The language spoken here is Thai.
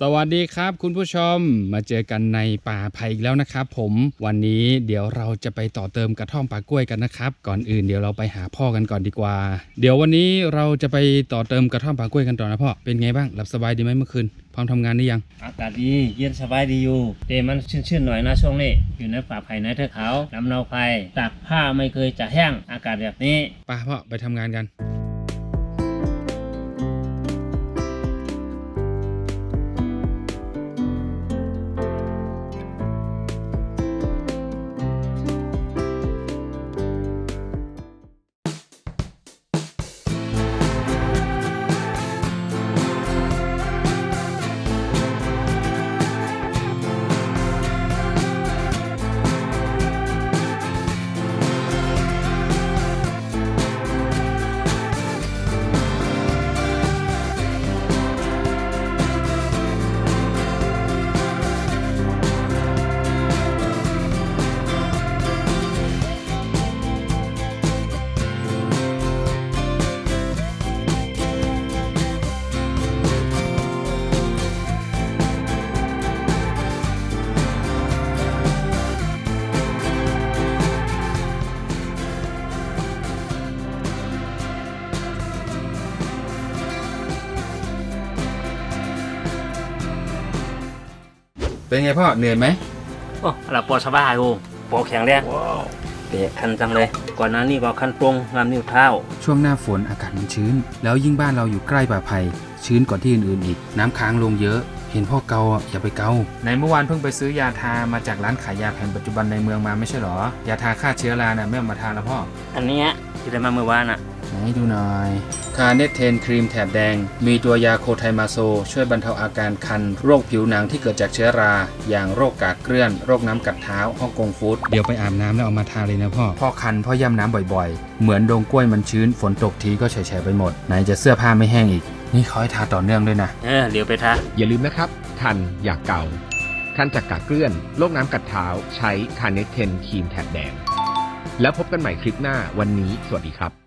สวัสดีครับคุณผู้ชมมาเจอกันในป่าไผ่อีกแล้วนะครับผมวันนี้เดี๋ยวเราจะไปต่อเติมกระท่อมป่ากล้วยกันนะครับ ก่อนอื่นเดี๋ยวเราไปหาพ่อกันก่อนดีกว่า เดี๋ยววันนี้เราจะไปต่อเติมกระท่อมป่ากล้วยกันต่อนะพ่อเป็นไงบ้างหลับสบายดีไหมเมื่อคืนพร้อมทำงานหรือยัง อากาศดีเย็นสบายดีอยู่แต่มันชื้นๆหน่อยนะช่วงนี้อยู่ในป่าไผ่ในเทือกเขาลำเนาไผ่ตากผ้าไม่เคยจะแห้งอากาศแบบนี้ป้าพ่อไปทำงานกัน เป็นไงพ่อเหนื่อยไหมโอ้เราปอสบายโอ้ปอแข็งแรงเตะคันจังเลย ก่อนหน้านี้ก็คันตรงงามนิ้วเท้า ช่วงหน้าฝนอากาศมันชื้น แล้วยิ่งบ้านเราอยู่ใกล้ป่าไผ่ชื้นกว่าที่อื่นๆอีก น้ำค้างลงเยอะ เห็นพ่อเกาอะอย่าไปเกาในเมื่อวานเพิ่งไปซื้อยาทามาจากร้านขายยาแผนปัจจุบันในเมืองมาไม่ใช่หรอ ยาทาฆ่าเชื้อราน่ะไม่เอามาทาแล้วพ่อ อันเนี้ยที่ได้มาเมื่อวานอะ ไหนดูหน่อยคาเนตเทนครีมแถบแดง มีตัวยาโคไทมาโซ ช่วยบรรเทาอาการคัน โรคผิวหนังที่เกิดจากเชื้อรา อย่างโรคกากเกลื่อน โรคน้ำกัดเท้าฮ่องกงฟู้ดเดี๋ยวไปอาบน้ำแล้วเอามาทาเลยนะพ่อ พ่อคันเพ่อย่ำน้ำบ่อยๆ เหมือนดงกล้วยมันชื้นฝนตกทีก็แฉะๆไปหมด ไหนจะเสื้อผ้าไม่แห้งอีก นี่เขาให้ทาต่อเนื่องด้วยนะ เออเดี๋ยวไปทาอย่าลืมนะครับ คันอยากเก่า คันจากกากเกลื่อนโรคน้ำกัดเท้า ใช้คาเนตเทนครีมแถบแดง แล้วพบกันใหม่คลิปหน้าวันนี้ สวัสดีครับ